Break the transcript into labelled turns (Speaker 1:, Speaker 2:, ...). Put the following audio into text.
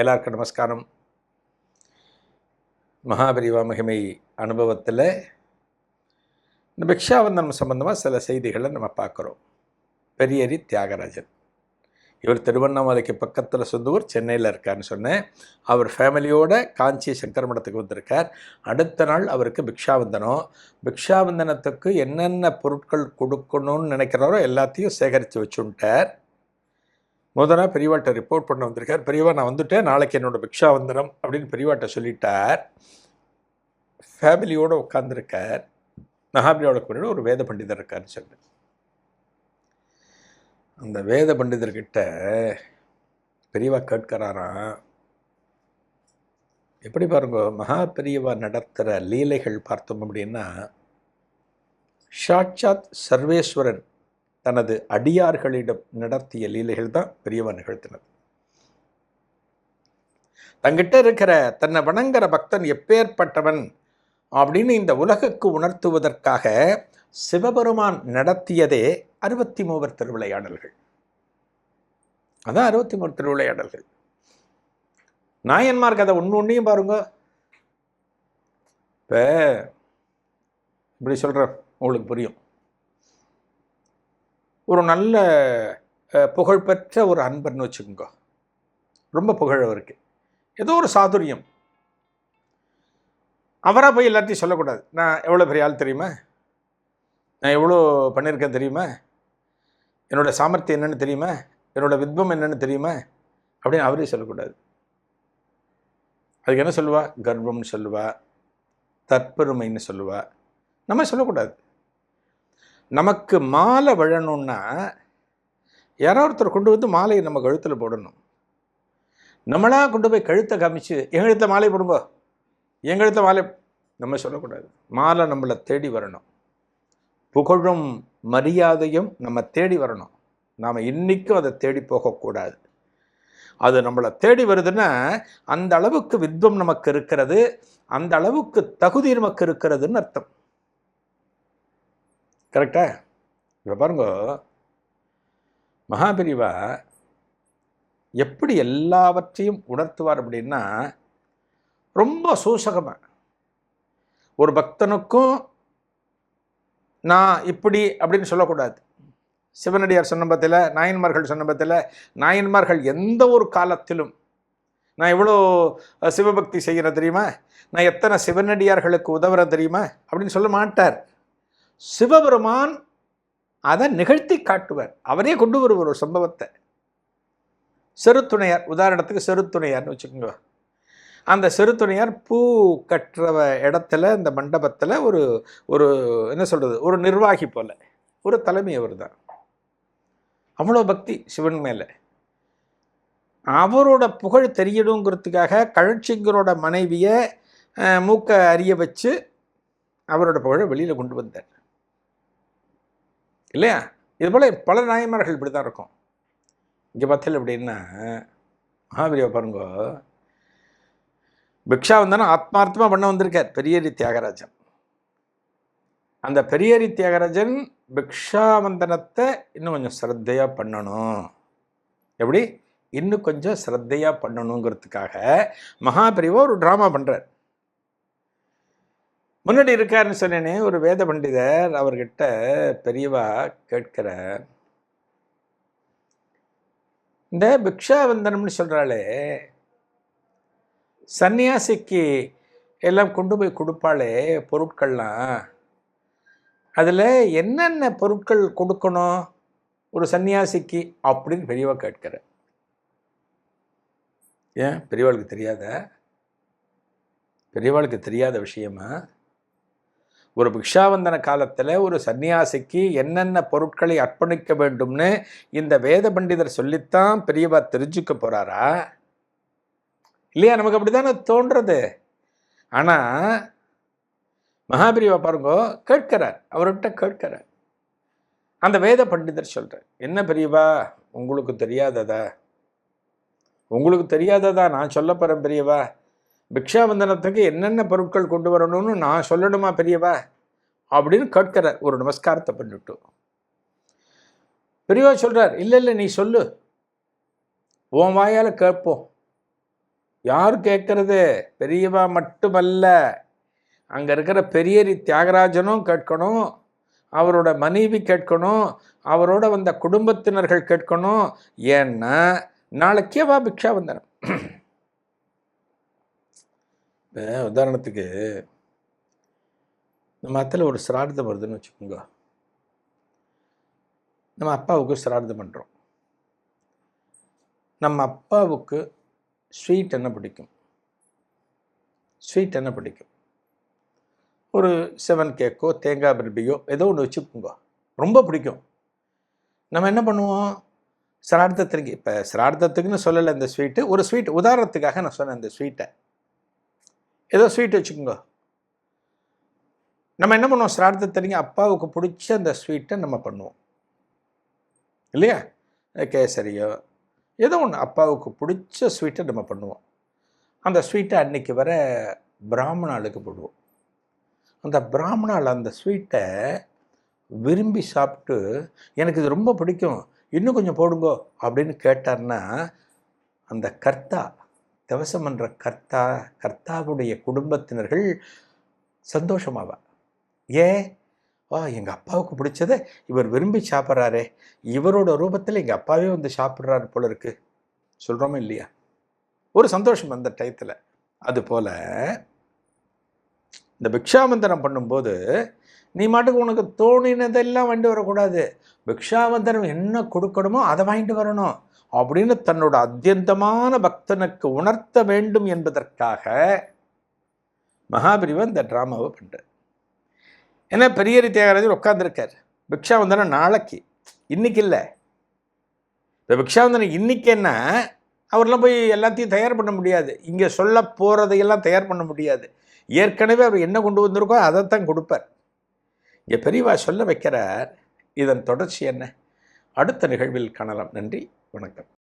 Speaker 1: எல்லாருக்கும் நமஸ்காரம். மகாபரிவா மகிமை அனுபவத்தில் இந்த பிக்ஷாவந்தனம் சம்பந்தமாக சில செய்திகளை நம்ம பார்க்குறோம். பெரியரி தியாகராஜன். இவர் திருவண்ணாமலைக்கு பக்கத்தில் சொந்த ஊர் சென்னையில் இருக்காருன்னு சொன்னேன். அவர் ஃபேமிலியோட காஞ்சி சங்கர மடத்துக்கு வந்திருக்கார். அடுத்த நாள் அவருக்கு பிக்ஷாவந்தனம். பிக்ஷாவந்தனத்துக்கு என்னென்ன பொருட்கள் கொடுக்கணும்னு நினைக்கிறாரோ எல்லாத்தையும் சேகரித்து வச்சுட்டார். முதல்ல பெரியவாட்ட ரிப்போர்ட் பண்ண வந்திருக்கார். பெரியவா நான் வந்துட்டேன். நாளைக்கு என்னோட பிக்ஷாவந்தனம் அப்படின்னு பெரியவாட்ட சொல்லிட்டார். ஃபேமிலியோடு உட்காந்துருக்கார் மகாபலியோட முன்னாடி ஒரு வேத பண்டிதர் இருக்காருன்னு சொல்லிட்டு அந்த வேத பண்டிதர்கிட்ட பெரியவா கேட்கிறாராம் எப்படி பாருங்க மகா பெரியவா நடத்துகிற லீலைகள் பார்த்தோம் அப்படின்னா சாட்சாத் சர்வேஸ்வரன் தனது அடியார்களிடம் நடத்திய லீலைகள் தான் பெரியவன் நிகழ்த்தினது. தங்கிட்ட இருக்கிற தன்னை வணங்குற பக்தன் எப்பேற்பட்டவன்? அப்படின்னு இந்த உலகுக்கு உணர்த்துவதற்காக சிவபெருமான் நடத்தியதே அறுபத்தி மூவர் திருவிளையாடல்கள். அதான் அறுபத்தி மூவர் திருவிளையாடல்கள். நாயன்மார் கதை ஒன்று ஒன்றையும் பாருங்க. இப்போ இப்படி சொல்கிற உங்களுக்கு புரியும். ஒரு நல்ல புகழ்பெற்ற ஒரு அன்பர்னு வச்சுக்கோங்க. ரொம்ப புகழ் அவருக்கு. ஏதோ ஒரு சாதுரியம். அவராக போய் எல்லாத்தையும் சொல்லக்கூடாது. நான் எவ்வளோ பெரிய ஆள் தெரியுமா? நான் எவ்வளோ பண்ணியிருக்கேன் தெரியுமா? என்னோட சாமர்த்தியம் என்னென்னு தெரியுமா? என்னோட வித்வம் என்னென்னு தெரியுமா? அப்படின்னு அவரே சொல்லக்கூடாது. அதுக்கு என்ன சொல்லுவா? கர்வம்னு சொல்லுவா. தற்பெருமைன்னு சொல்லுவா. நம்ம சொல்லக்கூடாது. நமக்கு மாலை விழணும்னா யாரோ ஒருத்தர் கொண்டு வந்து மாலையை நம்ம கழுத்தில் போடணும். நம்மளாக கொண்டு போய் கழுத்தை காமிச்சு என் கழுத்தை மாலை போடும்போ என் கழுத்தை மாலை நம்ம சொல்லக்கூடாது. மாலை நம்மளை தேடி வரணும். புகழும் மரியாதையும் நம்ம தேடி வரணும். நாம் இன்றைக்கும் அதை தேடி போகக்கூடாது. அது நம்மளை தேடி வருதுன்னா அந்த அளவுக்கு வித்வம் நமக்கு இருக்கிறது அந்த அளவுக்கு தகுதி நமக்கு இருக்கிறதுன்னு அர்த்தம். கரெக்டா? இப்போ பாருங்க. மகாபிரிவா எப்படி எல்லாவற்றையும் உணர்த்துவார் அப்படின்னா ரொம்ப சூசகமாக ஒரு பக்தனுக்கும் நான் இப்படி அப்படின்னு சொல்லக்கூடாது. சிவனடியார் சொன்ன பத்தில் நாயன்மார்கள் சொன்ன பத்தில் நாயன்மார்கள் எந்த ஒரு காலத்திலும் நான் எவ்வளோ சிவபக்தி செய்கிறேன் தெரியுமா? நான் எத்தனை சிவனடியார்களுக்கு உதவுறேன் தெரியுமா? அப்படின்னு சொல்ல மாட்டார். சிவபெருமான் அதை நிகழ்த்தி காட்டுவார். அவரே கொண்டு வருவார் ஒரு சம்பவத்தை. செருத்துணையார் உதாரணத்துக்கு செருத்துணையார்னு வச்சுக்கோங்க. அந்த செருத்துணையார் பூ கட்டுற இடத்துல இந்த மண்டபத்தில் ஒரு ஒரு என்ன சொல்கிறது ஒரு நிர்வாகி போல. ஒரு தலைமை அவர் தான் அவ்வளோ பக்தி சிவன் மேலே. அவரோட புகழ் தெரியணுங்கிறதுக்காக கழட்சிங்கரோட மனைவியை மூக்க அறிய வச்சு அவரோட புகழை வெளியில் கொண்டு வந்தார். இல்லையா? இது போல் பல நாயன்மார்கள் இப்படி தான் இருக்கும். இங்கே பார்த்தல எப்படின்னா மகாபீரியா பாருங்க பிக்ஷா வந்தாலும் ஆத்மார்த்தமாக பண்ண வந்திருக்கார் பெரியரி தியாகராஜன். அந்த பெரியரி தியாகராஜன் பிக்ஷாவந்தனத்தை இன்னும் கொஞ்சம் சிரத்தையாக பண்ணணும். எப்படி? இன்னும் கொஞ்சம் சிரத்தையாக பண்ணணுங்கிறதுக்காக மகாபிரிவா ஒரு ட்ராமா பண்ணுறார் முன்னாடி இருக்காருன்னு சொன்னேனே ஒரு வேத பண்டிதர் அவர்கிட்ட பெரியவா கேட்கிறார் இந்த பிக்ஷாவந்தனம்னு சொல்கிறாளே சன்னியாசிக்கு எல்லாம் கொண்டு போய் கொடுப்பாளே பொருட்கள்லாம் அதில் என்னென்ன பொருட்கள் கொடுக்கணும் ஒரு சன்னியாசிக்கு அப்படின்னு பெரியவா கேட்கிற. ஏன்? பெரியவாளுக்கு தெரியாத? பெரியவாளுக்கு தெரியாத விஷயமா? ஒரு பிக்ஷாவந்தன காலத்தில் ஒரு சன்னியாசிக்கு என்னென்ன பொருட்களை அர்ப்பணிக்க வேண்டும்னு இந்த வேத பண்டிதர் சொல்லித்தான் பெரியவா தெரிஞ்சுக்க போகிறாரா இல்லையா? நமக்கு அப்படி தானே தோன்றது. ஆனால் மகாபிரிவா பாருங்க கேட்கிறார். அவர்கிட்ட கேட்கிறார். அந்த வேத பண்டிதர் சொல்கிறார் என்ன பெரியவா உங்களுக்கு தெரியாததா? உங்களுக்கு தெரியாததா? நான் சொல்ல போகிறேன் பெரியவா. பிக்ஷாபந்தனத்துக்கு என்னென்ன பொருட்கள் கொண்டு வரணும்னு நான் சொல்லணுமா பெரியவா? அப்படின்னு கேட்கிறார் ஒரு நமஸ்காரத்தை பண்ணிட்டு. பெரியவா சொல்கிறார் இல்லை இல்லை நீ சொல்லு. உன் வாயால் கேட்போம். யார் கேட்கறது? பெரியவா மட்டுமல்ல. அங்கே இருக்கிற பெரியரி தியாகராஜனும் கேட்கணும். அவரோட மனைவி கேட்கணும். அவரோட வந்த குடும்பத்தினர்கள் கேட்கணும். ஏன்னா நாளைக்கே வா பிக்ஷா வந்தனம் உதாரணத்துக்கு நம்ம அத்தில் ஒரு சிரார்த்தம் வருதுன்னு வச்சுக்கோங்க. நம்ம அப்பாவுக்கு சிரார்த்தம் பண்ணுறோம் நம்ம அப்பாவுக்கு ஸ்வீட் என்ன பிடிக்கும்? ஸ்வீட் என்ன பிடிக்கும்? ஒரு செவன் கேக்கோ தேங்காய் பிரபியோ ஏதோ ஒன்று வச்சுக்கோங்க. ரொம்ப பிடிக்கும். நம்ம என்ன பண்ணுவோம்? சிரார்த்தத்திற்கு இப்போ சிரார்த்தத்துக்குன்னு சொல்லலை இந்த ஸ்வீட்டு. ஒரு ஸ்வீட் உதாரணத்துக்காக நான் சொன்னேன் இந்த ஸ்வீட்டை. ஏதோ ஸ்வீட் வச்சுக்கோங்க. நம்ம என்ன பண்ணுவோம்? சிரார்த்தத்தன்னைக்கு அப்பாவுக்கு பிடிச்ச அந்த ஸ்வீட்டை நம்ம பண்ணுவோம். இல்லையா? கேசரியோ ஏதோ ஒன்று அப்பாவுக்கு பிடிச்ச ஸ்வீட்டை நம்ம பண்ணுவோம். அந்த ஸ்வீட்டை அன்னைக்கு வர பிராமணாளுக்கு போடுவோம். அந்த பிராமணால் அந்த ஸ்வீட்டை விரும்பி சாப்பிட்டு எனக்கு இது ரொம்ப பிடிக்கும். இன்னும் கொஞ்சம் போடுங்கோ அப்படின்னு கேட்டார்னா அந்த கர்த்தா தவசம் பண்ணுற கர்த்தா கர்த்தாவுடைய குடும்பத்தினர்கள் சந்தோஷமாவா? ஏன் வா எங்கள் அப்பாவுக்கு பிடிச்சதை இவர் விரும்பி சாப்பிட்றாரே. இவரோட ரூபத்தில் எங்கள் அப்பாவே வந்து சாப்பிட்றாரு போல இருக்கு. சொல்கிறோமா இல்லையா? ஒரு சந்தோஷம் அந்த டயத்தில். அதுபோல் இந்த பிக்ஷாமந்தனம் பண்ணும்போது நீ மாட்டுக்கு உனக்கு தோணினதெல்லாம் வாங்கிட்டு வரக்கூடாது. பிக்ஷாவந்தனம் என்ன கொடுக்கணுமோ அதை வாங்கிட்டு வரணும். அப்படின்னு தன்னோட அத்தியந்தமான பக்தனுக்கு உணர்த்த வேண்டும் என்பதற்காக மகாபிரிவன் இந்த ட்ராமாவை பண்ணுறார் ஏன்னா பெரியரி தியாகராஜர் உட்காந்துருக்கார் பிக்ஷாவந்தனம் நாளைக்கு. இன்னைக்கு இல்லை. இப்போ பிக்ஷாவந்தனம் இன்னைக்கு என்ன? அவர்லாம் போய் எல்லாத்தையும் தயார் பண்ண முடியாது. இங்கே சொல்ல போகிறதையெல்லாம் தயார் பண்ண முடியாது. ஏற்கனவே அவர் என்ன கொண்டு வந்திருக்கோ அதைத்தான் கொடுப்பார். இங்கே பெரியவா சொல்ல வைக்கிறார் இதன் தொடர்ச்சி என்ன? அடுத்த நிகழ்வில் காணலாம். நன்றி. வணக்கம்.